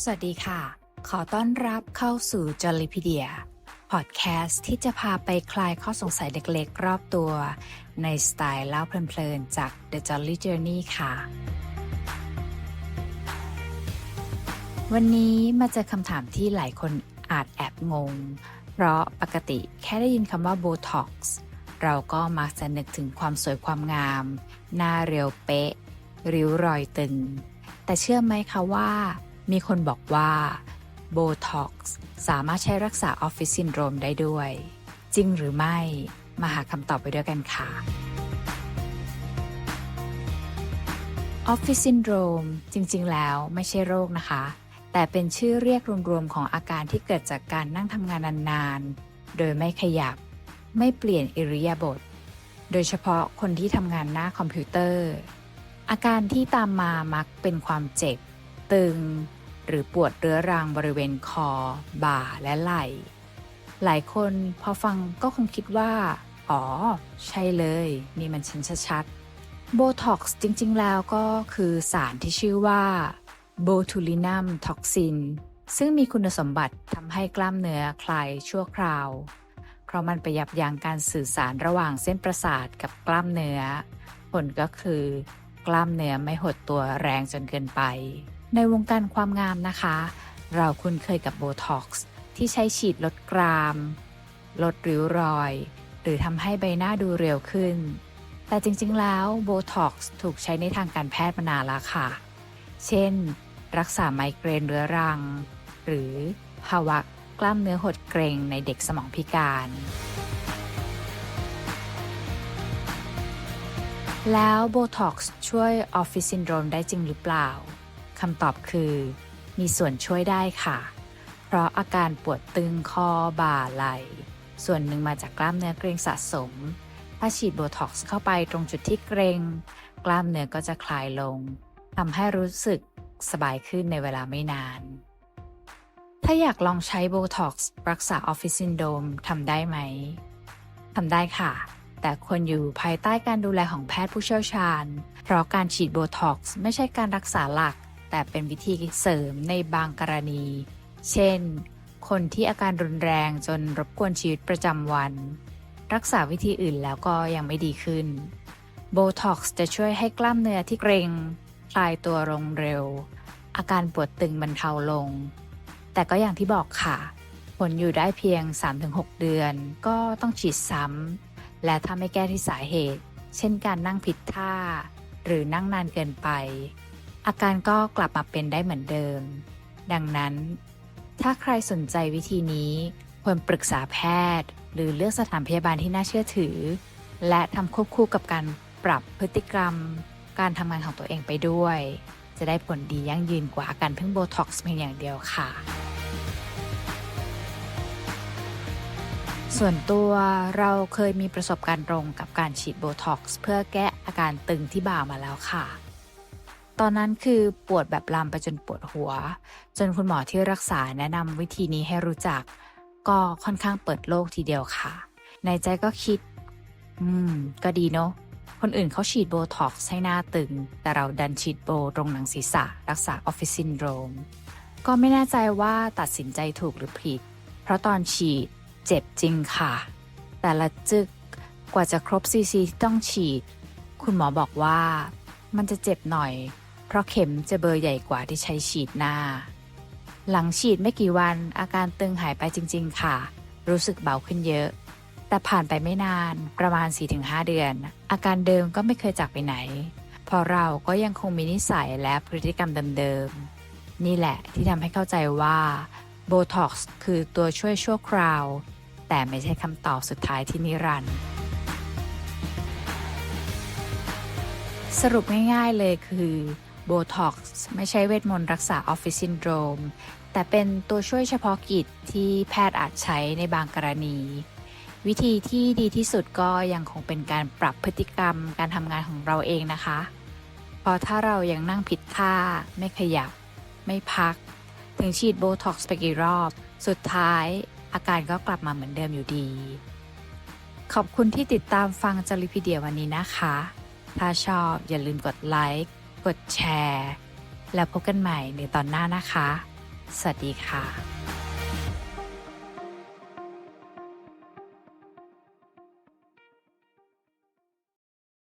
สวัสดีค่ะ ขอต้อนรับเข้าสู่ j o l l i p e d i a พอดแคสต์ที่จะพาไปคลายข้อสงสัยเล็กๆ รอบตัว ในสไตล์เล่าเพลินๆ จาก The Jolly Journey ค่ะ วันนี้มาเจอคำถามที่หลายคนอาจแอบงง เพราะปกติแค่ได้ยินคำว่า Botox เราก็มักจะนึกถึงความสวยความงาม หน้าเรียวเป๊ะ ริ้วรอยตึง แต่เชื่อไหมคะว่า มีคนบอกว่าโบท็อกซ์สามารถใช้รักษาออฟฟิศซินโดรมได้ด้วย จริงหรือไม่ มาหาคำตอบไปด้วยกันค่ะออฟฟิศซินโดรมจริง ๆ แล้วไม่ใช่โรคนะคะ แต่เป็นชื่อเรียกรวม ๆ ของอาการที่เกิดจากการนั่งทำงานนาน ๆ โดยไม่ขยับ ไม่เปลี่ยนอิริยาบถโดยเฉพาะคนที่ทำงานหน้าคอมพิวเตอร์ อาการที่ตามมามักเป็นความเจ็บ ตึง หรือปวดเรื้อรังบริเวณคอ บ่าและไหล่ หลายคนพอฟังก็คงคิดว่า อ๋อ ใช่เลย นี่มันชันชัดๆโบท็อกซ์จริงๆ แล้วก็คือสารที่ชื่อว่าโบทูลินัมท็อกซินซึ่งมีคุณสมบัติทำให้กล้ามเนื้อคลายชั่วคราว เพราะมันไปยับยั้งการสื่อสารระหว่างเส้นประสาทกับกล้ามเนื้อ ผลก็คือกล้ามเนื้อไม่หดตัวแรงจนเกินไป ในวงการความงามนะคะ เราคุ้นเคยกับโบท็อกซ์ที่ใช้ฉีดลดกราม ลดริ้วรอย หรือทำให้ใบหน้าดูเรียวขึ้น แต่จริงๆแล้วโบท็อกซ์ถูกใช้ในทางการแพทย์มานานแล้วค่ะ เช่น รักษาไมเกรนเรื้อรัง หรือภาวะกล้ามเนื้อหดเกร็งในเด็กสมองพิการ แล้วโบท็อกซ์ช่วยออฟฟิศซินโดรมได้จริงหรือเปล่า คำตอบคือ มีส่วนช่วยได้ค่ะ เพราะอาการปวดตึงคอบ่าไหล่ส่วนหนึ่งมาจากกล้ามเนื้อเกร็งสะสม ถ้าฉีดโบท็อกซ์เข้าไปตรงจุดที่เกร็ง กล้ามเนื้อก็จะคลายลงทำให้รู้สึกสบายขึ้นในเวลาไม่นาน ถ้าอยากลองใช้โบท็อกซ์รักษาออฟฟิศซินโดมทำได้ไหมทำได้ค่ะ แต่ควรอยู่ภายใต้การดูแลของแพทย์ผู้เชี่ยวชาญ เพราะการฉีดโบท็อกซ์ไม่ใช่การรักษาหลัก แต่เป็นวิธีเสริมในบางกรณี เช่น คนที่อาการรุนแรงจนรบกวนชีวิตประจำวัน รักษาวิธีอื่นแล้วก็ยังไม่ดีขึ้นโบท็อกซ์จะช่วยให้กล้ามเนื้อที่เกร็ง คลายตัวลงเร็ว อาการปวดตึงบรรเทาลง แต่ก็อย่างที่บอกค่ะ ผลอยู่ได้เพียง 3-6 เดือน ก็ต้องฉีดซ้ำ และถ้าไม่แก้ที่สาเหตุ เช่นการนั่งผิดท่า หรือนั่งนานเกินไป อาการก็กลับมาเป็นได้เหมือนเดิม ดังนั้น ถ้าใครสนใจวิธีนี้ควรปรึกษาแพทย์ หรือเลือกสถานพยาบาลที่น่าเชื่อถือ และทำควบคู่กับการปรับพฤติกรรม การทำงานของตัวเองไปด้วย จะได้ผลดียั่งยืนกว่าการพึ่งโบท็อกซ์เพียงอย่างเดียวค่ะส่วนตัวเราเคยมีประสบการณ์ตรงกับการฉีดโบท็อกซ์เพื่อแก้อาการตึงที่บ่ามาแล้วค่ะ ตอนนั้นคือปวดแบบลามไปจนปวดหัว จนคุณหมอที่รักษาแนะนำวิธีนี้ให้รู้จัก ก็ค่อนข้างเปิดโลกทีเดียวค่ะ ในใจก็คิด อืม ก็ดีเนาะคนอื่นเขาฉีดโบท็อกซ์ให้หน้าตึง แต่เราดันฉีดโบตรงหนังศีรษะ รักษาออฟฟิศซินโดรม ก็ไม่แน่ใจว่าตัดสินใจถูกหรือผิด เพราะตอนฉีดเจ็บจริงค่ะ แต่ละจึกกว่าจะครบซีซีที่ต้องฉีด คุณหมอบอกว่ามันจะเจ็บหน่อย เพราะเข็มจะเบอร์ใหญ่กว่าที่ใช้ฉีดหน้า หลังฉีดไม่กี่วันอาการตึงหายไปจริง ๆ ค่ะ รู้สึกเบาขึ้นเยอะ แต่ผ่านไปไม่นานประมาณ 4-5 เดือน อาการเดิมก็ไม่เคยจากไปไหน เพราะเราก็ยังคงมีนิสัยและพฤติกรรมเดิมๆนี่แหละที่ทำให้เข้าใจว่าโบท็อกซ์คือตัวช่วยชั่วคราว แต่ไม่ใช่คำตอบสุดท้ายที่นิรันดร์สรุปง่ายๆเลยคือ โบท็อกซ์ไม่ใช่เวทมนต์รักษาออฟฟิศซินโดรม แต่เป็นตัวช่วยเฉพาะกิจที่แพทย์อาจใช้ในบางกรณี วิธีที่ดีที่สุดก็ยังคงเป็นการปรับพฤติกรรมการทำงานของเราเองนะคะ เพราะถ้าเรายังนั่งผิดท่า ไม่ขยับ ไม่พัก ถึงฉีดโบท็อกซ์ไปกี่รอบ สุดท้ายอาการก็กลับมาเหมือนเดิมอยู่ดี ขอบคุณที่ติดตามฟังจริพีเดียวันนี้นะคะ ถ้าชอบอย่าลืมกดไลค์ กดแชร์ แล้วพบกันใหม่ในตอนหน้านะคะ สวัสดีค่ะ